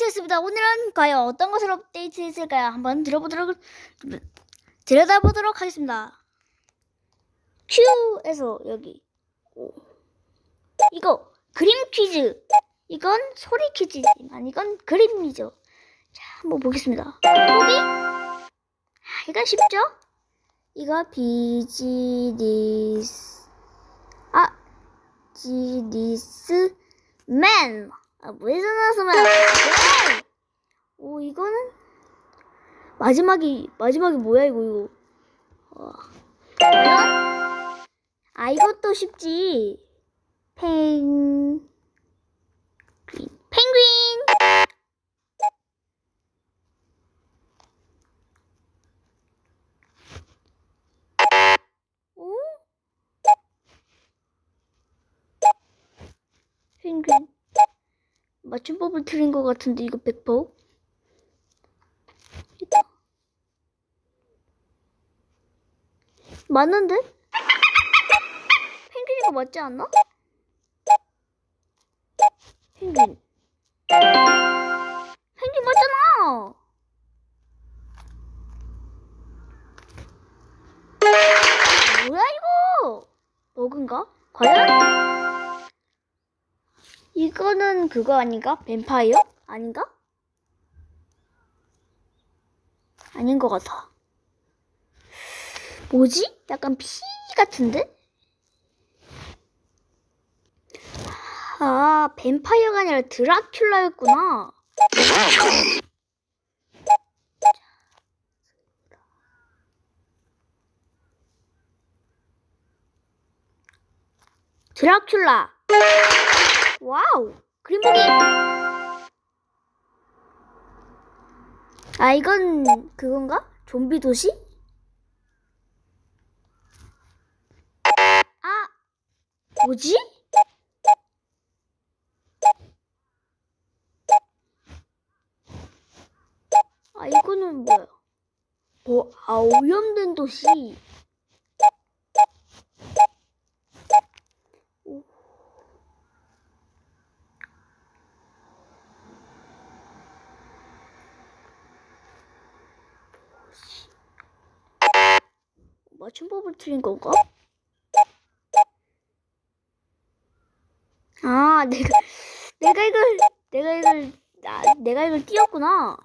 업데이트했습니다. 오늘은 과연 어떤 것을 업데이트했을까요? 한번 들어보도록 들여다보도록 하겠습니다. 큐에서 여기 오. 이거 그림 퀴즈. 이건 소리 퀴즈지만 이건 그림이죠. 자, 한번 보겠습니다. 보기? 아, 이건 쉽죠? 이거 비즈니스 아 지니스 맨. 아, 왜 전화서만? 오, 이거는 마지막이 마지막이 뭐야 이거 이거. 어. 아, 이것도 쉽지. 펭 펭귄. 펭귄. 맞춤법을 틀린 것 같은데 이거 100%? 이거. 맞는데? 펭귄이가 맞지 않나? 펭귄 이거는 그거 아닌가? 뱀파이어? 아닌가? 아닌 것 같아. 뭐지? 약간 피 같은데? 아, 뱀파이어가 아니라 드라큘라였구나. 드라큘라. 와우! 그림 보기! 아, 이건 그건가? 좀비 도시? 아, 뭐지? 아, 이거는 뭐야? 어, 아, 오염된 도시. 맞춤법을 틀린 건가? 아, 내가, 내가 이걸, 내가 이걸, 아, 내가 이걸 띄웠구나.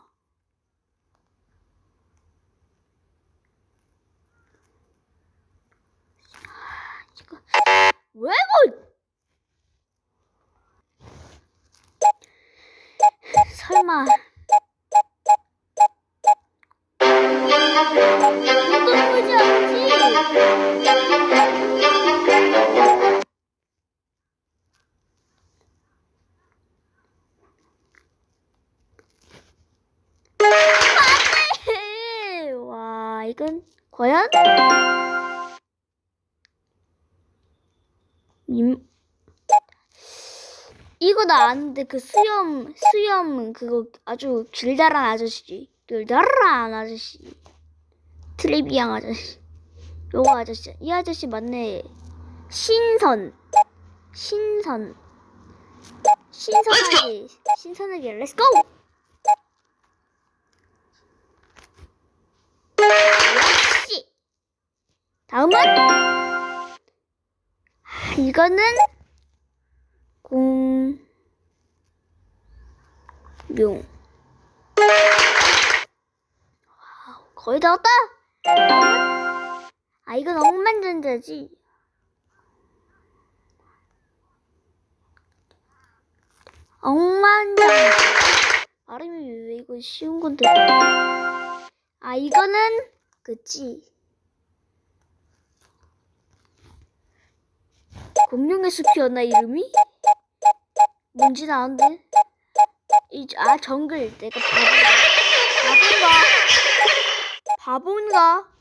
이거, 왜 이거? 설마. 과연? 임... 이거 나 아는데 그 수염 수염 그거 아주 길다란 아저씨지. 길다란 아저씨. 트리비앙 아저씨. 요거 아저씨. 이 아저씨 맞네. 신선. 신선. 신선하게 신선하게 렛츠고 다음은? 아, 이거는 공룡. 거의 다 왔다? 아 이건 억만장자지. 억만장자. 발음이 왜 이거 쉬운 건데? 아 이거는 그치 공룡의 숲이었나 이름이? 뭔지 아는데? 이, 아 정글. 내가 바본가? 바본가 바본가?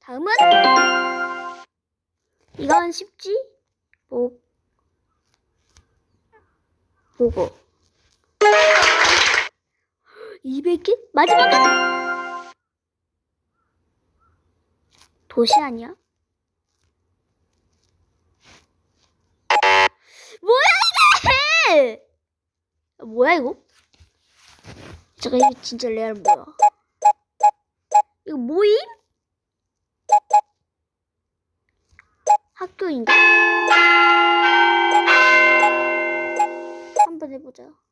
다음은? 이건 쉽지? 보 보고 200개? 마지막은 도시 아니야? 뭐야 이게! 뭐야 이거? 잠깐 이거 진짜 레알 뭐야? 이거 모임? 학교인가? 한번 해보자.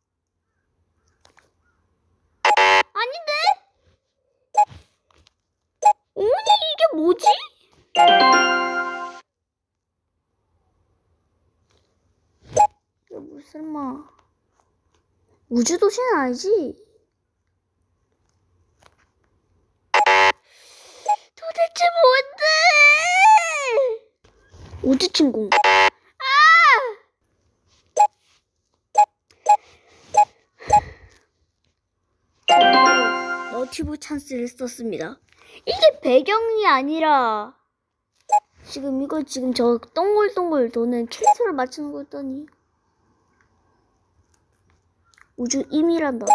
뭐지? 뭐 설마 우주도시는 아니지? 도대체 뭔데? 우주친구. 아! 너티브 찬스를 썼습니다. 이게 배경이 아니라 지금 이거 지금 저 동글동글 도는 캐릭터를 맞추는 거였더니 우주 임이란다.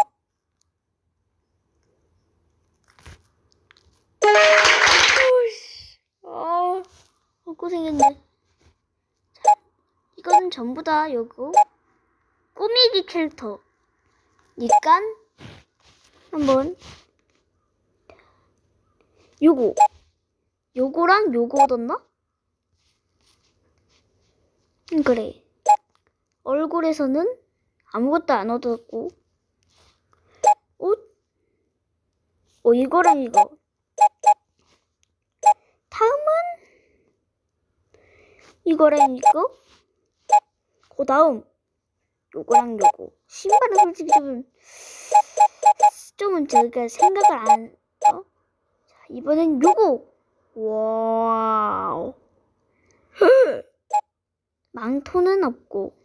아, 고생했네. 자, 이거는 전부 다 요거 꾸미기 캐릭터. 니깐 한번 요거. 요거랑 요거 얻었나? 음, 그래. 얼굴에서는 아무것도 안 얻었고. 옷? 어 이거랑 이거. 다음은? 이거랑 이거? 그 다음. 요거랑 요거. 신발은 솔직히 좀 좀은 제가 생각을 안 이번엔 요거. 와우. 망토는 없고.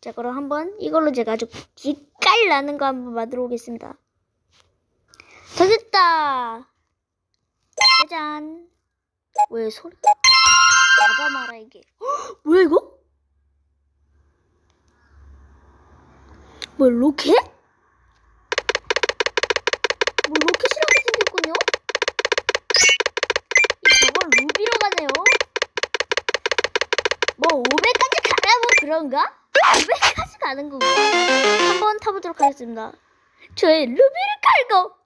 자 그럼 한번 이걸로 제가 아주 기깔 나는 거 한번 만들어 보겠습니다. 다 됐다. 짜잔. 왜 소리? 나가 마라 이게. 헉, 뭐야 이거? 뭐 로켓? 그런가? 500까지 가는 건가? 한번 타보도록 하겠습니다 저의 루비를 깔고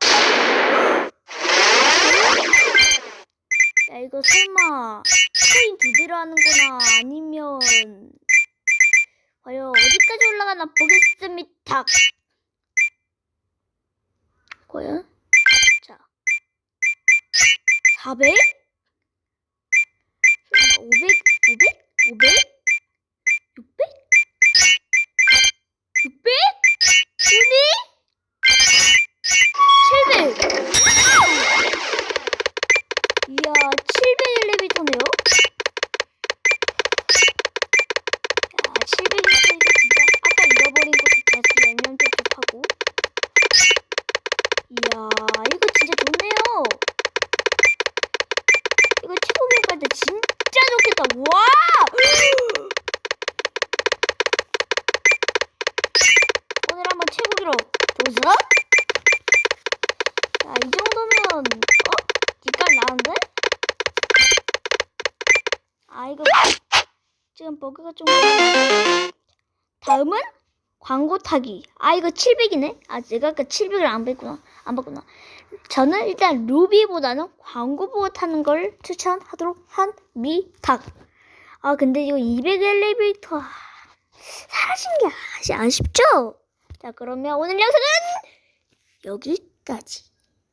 야 이거 설마 코인 두 배로 하는구나 아니면 과연 어디까지 올라가나 보겠습니다 과연 자 400? 500? 500? 도전? 야, 이 정도면, 어? 기깔 나는데? 아, 이거, 지금 버그가 좀. 다음은 광고 타기. 아, 이거 700이네? 아, 제가 아까 700을 안 봤구나. 안 봤구나. 저는 일단 루비보다는 광고 보고 타는 걸 추천하도록 합니다. 아, 근데 이거 200 엘리베이터 아, 사라진 게 아쉽죠? 자, 그러면 오늘 영상은 여기까지.